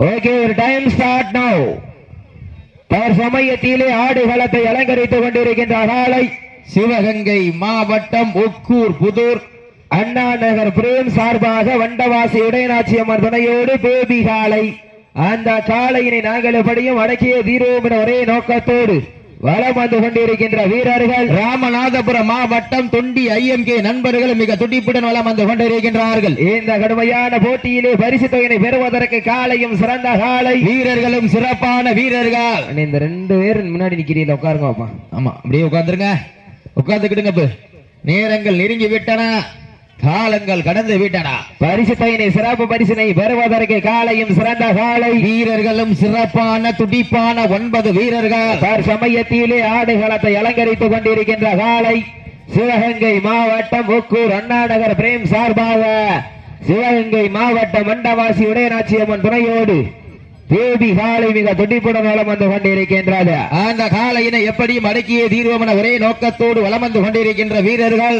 Okay ஒரு time start no தர் சமயத்திலே ஆடுகளத்தை அலங்கரித்துக் கொண்டிருக்கின்ற காலை சிவகங்கை மாவட்டம் ஒக்கூர் புதூர். அண்ணா நகர் பிரேம் சார்பாக வண்டவாசி உடையநாச்சியம்மன் துணையோடு பேபி காளை அந்த காளையினை நாங்கள் எப்படியும் அடக்கிய தீரோம் என ஒரே நோக்கத்தோடு. வலம் வந்து கொண்டிருக்கின்ற வீரர்கள் ராமநாதபுரம் மாவட்டம் தொண்டி ஐஎம்கே நண்பர்கள் மிக துடிப்புடன் வளம் வந்து கொண்டிருக்கின்றார்கள். இந்த கடுமையான போட்டியிலே பரிசு தொகையினை பெறுவதற்கு காளையும் சிறந்த காளை வீரர்களும் சிறப்பான வீரர்கள். இந்த ரெண்டு பேர் முன்னாடி நிக்கிறீங்க உட்காருங்க ஆமா அப்படியே உட்கார்ந்துருங்க. உட்கார்ந்துக்கிடுங்க இப்ப. நேரங்கள் நெருங்கி விட்டன காலங்கள் கடந்து விட்டன. பரிசு தொகையினை சிறப்பு பரிசினை பெறுவதற்கு காளையும் சிறந்த காளை வீரர்களும் சிறப்பான துடிப்பான ஒன்பது வீரர்கள். தர் சமயத்திலே ஆடுகளத்தை அலங்கரித்துக் கொண்டிருக்கின்ற காலை. சிவகங்கை மாவட்டம் ஒக்கூர் அண்ணாநகர் பிரேம் சார்பாக சிவகங்கை மாவட்டம் மண்டவாசி உடையநாச்சியம்மன் துணையோடு தேவி காலை மிக துடிப்புடன் வளம் வந்து கொண்டிருக்கின்றது. அந்த காலையினை எப்படியும் அடக்கிய தீர்வமன ஒரே நோக்கத்தோடு வலம் வந்து கொண்டிருக்கின்ற வீரர்கள்.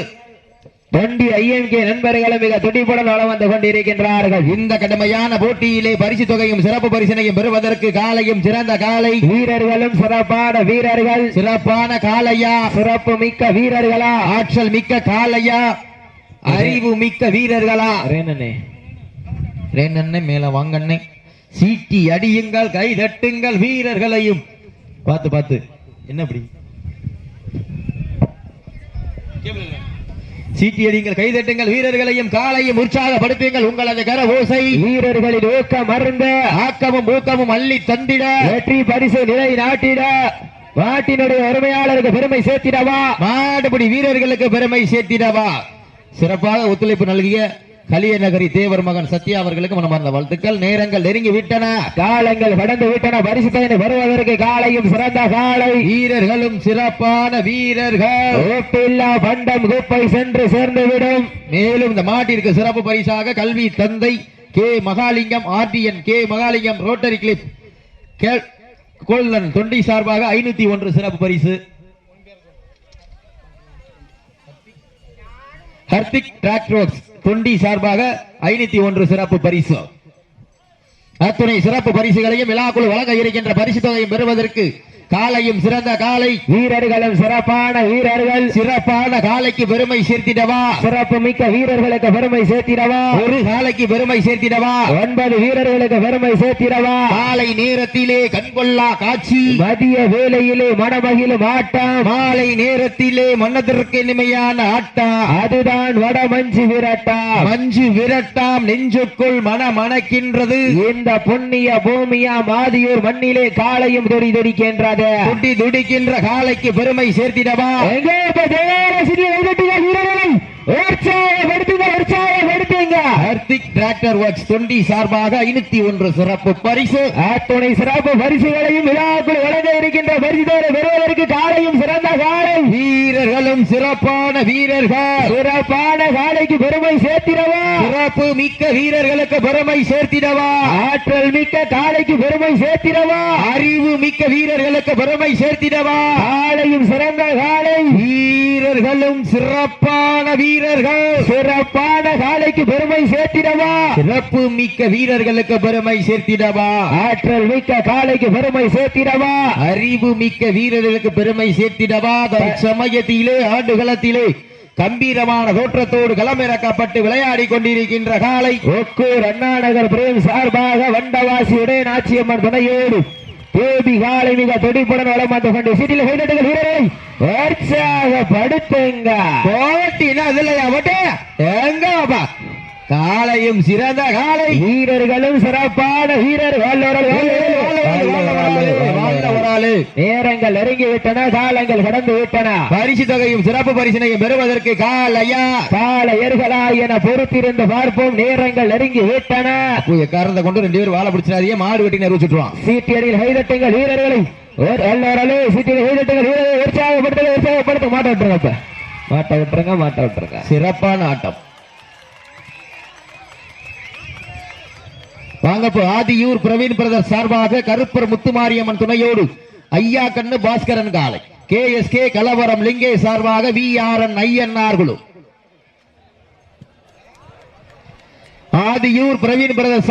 தொண்டி ஐஎம்கே நண்பர்களும் மிக துடிப்புடன் வளம் வந்து கொண்டிருக்கின்றார்கள். இந்த கடுமையான போட்டியிலே பரிசு தொகையும் சிறப்பு பரிசினையும் பெறுவதற்கு காலையும் சிறந்த காலை. வீரர்களும் சிறப்பான வீரர்கள். சிறப்பான காளையா சிறப்பு மிக்க வீரர்களா? ஆற்றல் மிக்க காளையா அறிவு மிக்க வீரர்களா? ரேனனே ரேனண்ணே மேல வாங்கண்ணே. சீட்டி அடியுங்கள் கை தட்டுங்கள் வீரர்களையும். பார்த்து பார்த்து. என்ன இப்படி சீட்டி அடியுங்கள் கை தட்டுங்கள் வீரர்களையும் காலையும் உற்சாகப்படுத்துங்கள் உங்களது கர ஓசை வீரர்களின் ஊக்கம் மருந்த ஆக்கமும் ஊக்கமும் அள்ளி தந்திட. வெற்றி பரிசு நிலை நாட்டிட. நாட்டினுடைய உரிமையாளருக்கு பெருமை சேர்த்திடவா? மாடுபிடி வீரர்களுக்கு பெருமை சேர்த்திடவா? சிறப்பாக ஒத்துழைப்பு நல்கிய கலிய நகரி தேவர் மகன் சத்யா அவர்களுக்கு மனமார்ந்த வாழ்த்துக்கள். நேரங்கள் நெருங்கி விட்டன. காலங்கள் கடந்து விட்டன. பரிசு பயனை வருவதற்கு காலையும் சிறந்த காலை. வீரர்களும் சிறப்பான வீரர்கள். ஓப்பில்லா பண்டம் குப்பை சென்று சேர்ந்து விடும் மேலும் இந்த மாட்டிற்கு சிறப்பு பரிசாக கல்வி தந்தை K. Mahalingam RTN K. Mahalingam Rotary club K- கொள்ளன் தொண்டி சார்பாக ஐநூத்தி ஒன்று சிறப்பு பரிசு. ஹர்திக் டிராக்டோக்ஸ் தொண்டி சார்பாக ஐநூத்தி ஒன்று சிறப்பு பரிசு. அத்துணை சிறப்பு பரிசுகளையும் விழாக்குழு வழங்க இருக்கின்ற பரிசு தொகையும் பெறுவதற்கு காலையும் சிறந்த காலை. வீரர்களும் சிறப்பான வீரர்கள். சிறப்பான காலைக்கு பெருமை சேர்த்திடவா. சிறப்பு மிக்க வீரர்களுக்கு பெருமை சேர்த்திடவா. ஒரு காலைக்கு பெருமை சேர்த்திடவா. ஒன்பது வீரர்களுக்கு பெருமை சேர்த்திடவா. காலை நேரத்திலே கண்கொள்ளா காட்சி. மதிய வேளையிலே மனமகிழும் ஆட்டம் மாலை நேரத்திலே மன்னதற்கு இனிமையான ஆட்டம் அதுதான் வடமஞ்சு விரட்டா. மஞ்சு விரட்டாம் நெஞ்சுக்குள் மன மணக்கின்றது. இந்த புண்ணிய பூமியா மாதியூர் மண்ணிலே காலையும் துடி துடிக்கின்றது துடி துடிக்கின்ற காலைக்கு பெருமை சேர்த்திடவா? டிராக்டர் ஒர்க்ஸ் தொண்டி சார்பாக ஐநூத்தி ஒன்று சிறப்பு பரிசு. அத்துணை சிறப்பு பரிசுகளையும் விழாக்குள் வழங்க இருக்கின்ற பரிசுகளை பெறுவதற்கு காலையும் சிறந்த காலை வீரர்களும் சிறப்பான வீரர்கள். சிறப்பான காலைக்கு பெருமை சேர்த்திடவா? சிறப்பு மிக்க வீரர்களுக்கு பெருமை சேர்த்திடவா? ஆற்றல் மிக்க காலைக்கு பெருமை சேர்த்திடவா? அறிவு மிக்க வீரர்களுக்கு பெருமை சேர்த்திடவா? காலையும் சிறந்த காலை வீரர்களும் சிறப்பான வீரர்கள். சிறப்பான காலைக்கு பெருமை சேர்த்திடவா? சிறப்பு மிக்க வீரர்களுக்கு பெருமை சேர்த்திடவா? ஆற்றல் மிக்க காலைக்கு பெருமை சேர்த்திடவா? அறிவு மிக்க வீரர்களுக்கு பெருமை சேர்த்திடவா? சமயத்திலே ஆண்டுகளத்திலே கம்பீரமான தோற்றத்தோடு களமிறக்கப்பட்டு விளையாடி கொண்டிருக்கின்ற காலை ஒக்கூர் அண்ணாநகர் பிரேம் சார்பாக வண்டவாசி உடைய நாச்சியம்மன் துணையோடு. தேவி காலை மிக துடிப்புடன் வளம் வந்து கொண்டு சீட்டில் கைதட்டுகள் வீரரை. உற்சாகப்படுத்துங்க போட்டினா அதுலயா போட்டு? எங்க பாப்பா காலையும் சிறந்த காலை. வீரர்களும் சிறப்பான வீரர்கள். வாழ்ந்த ஒரு ஆளு. நேரங்கள் நெருங்கி விட்டன காலங்கள் கடந்து விட்டன பரிசு தொகையும் சிறப்பு பரிசினையும் பெறுவதற்கு காலையா காலையர்களா என பொறுத்திருந்து பார்ப்போம் நேரங்கள் நெருங்கி விட்டன காரணத்தை கொண்டு ரெண்டு பேரும் வாழை பிடிச்சிடாதீங்க மாடு வெட்டி நிறுவிச்சுட்டுருவான் சீட்டியடியில் கைதட்டுங்கள் வீரர்களை. ஒரு- எல்லாராலே சீட்டியில் கைதட்டுங்கள் வீரர்களை. உற்சாகப்படுத்துங்க உற்சாகப்படுத்த மாட்ட விட்டுருங்க மாட்ட விட்டுருங்க மாட்ட விட்டுருங்க. சிறப்பான ஆட்டம். வாங்கப்போ ஆதியூர் பிரவீன் பிரதர் சார்பாக கருப்பர் முத்துமாரியம்மன் துணையோடு ஐயா கண்ணு பாஸ்கரன் காலை. கே எஸ் கே கலவரம் லிங்கே சார்பாக வி ஆர் என் ஐயன்னார் குழு ஆதியூர் பிரவீன் பிரதர் சார்